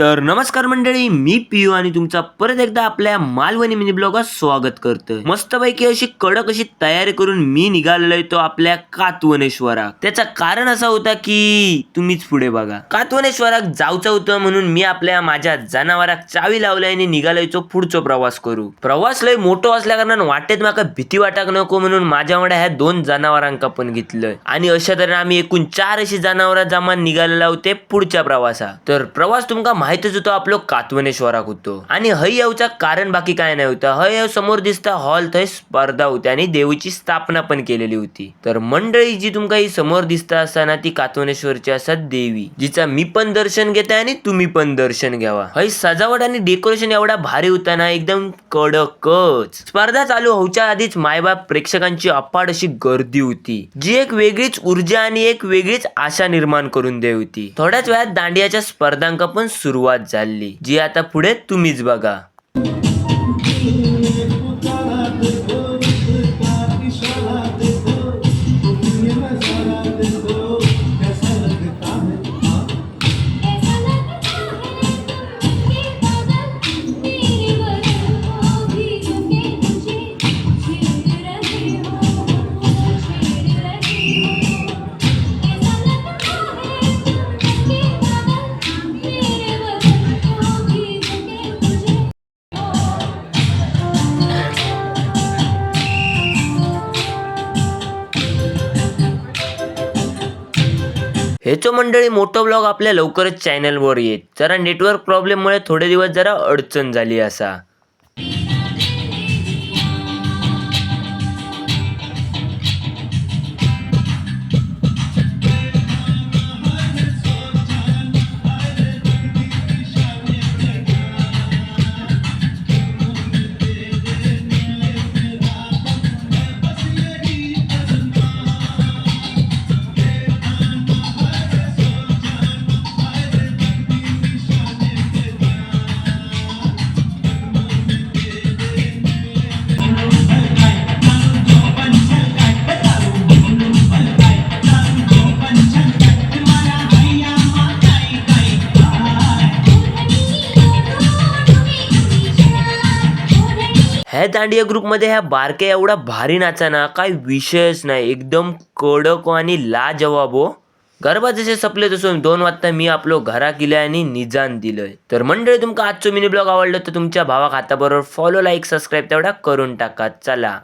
तर नमस्कार मंडळी मी पियू आणि तुमचा परत एकदा आपल्या मालवणी मिनी ब्लॉगात स्वागत करतोय. मस्तपैकी अशी कडक अशी तयारी करून मी निघालेलोय तो आपल्या कातवनेश्वराक त्याचा कारण असा होता की तुम्हीच पुढे बघा. कातवनेश्वराक जाऊचा होतं म्हणून मी आपल्या माझ्या जनावराक चावी लावलाय आणि निघालोयचो पुढचो प्रवास करू. प्रवास लय मोठो असल्या कारणान वाटेत माका भीती वाटाक नको म्हणून माझ्या वांगडा ह्या दोन जनावरांका पण घेतलंय. आणि अशा तऱ्हेने आम्ही एकूण चार अशी जनावरां जमान निघालेला होते पुढच्या प्रवासा. तर प्रवास तुमका माहितच होतो आपलो कातवनेश्वराक होतो. आणि हय येऊचा कारण बाकी काय नाही होतं. हय येऊ समोर दिसता हॉल थंय स्पर्धा होती आणि देवीची स्थापना पण केलेली होती. तर मंडळी जी तुमका ही समोर दिसता असताना ती कातवनेश्वरची असतात देवी जिचा मी पण दर्शन घेते आणि तुम्ही पण दर्शन घ्यावा. हय सजावट आणि डेकोरेशन एवढा भारी होता ना एकदम कडकच. स्पर्धा चालू होऊच्या आधीच मायबाप प्रेक्षकांची अपाड अशी गर्दी होती. जी एक वेगळीच ऊर्जा आणि एक वेगळीच आशा निर्माण करून दे होती. थोड्याच वेळात दांडियाच्या स्पर्धांका पण सुरुवात झाली. जी आता पुढे तुम्हीच बघा. ह्याचो मंडळी मोठं ब्लॉग आपल्या लवकरच चॅनलवर येत जरा नेटवर्क प्रॉब्लेममुळे थोडे दिवस जरा अडचण झाली असा. ह्या दांडिया ग्रुपमध्ये ह्या बारक्या एवढा भारी नाचा ना काय विषयच नाही. एकदम कडक आणि लाजवाब हो. गरबा जसे सपले तसो दोन वाजता मी आपलो घरा केल्या आणि निजान दिलंय. तर मंडळी तुमका आजचो मिनी ब्लॉग आवडलं तर तुमच्या भावाक हाताबरोबर फॉलो लाईक सबस्क्राईब तेवढा करून टाका. चला.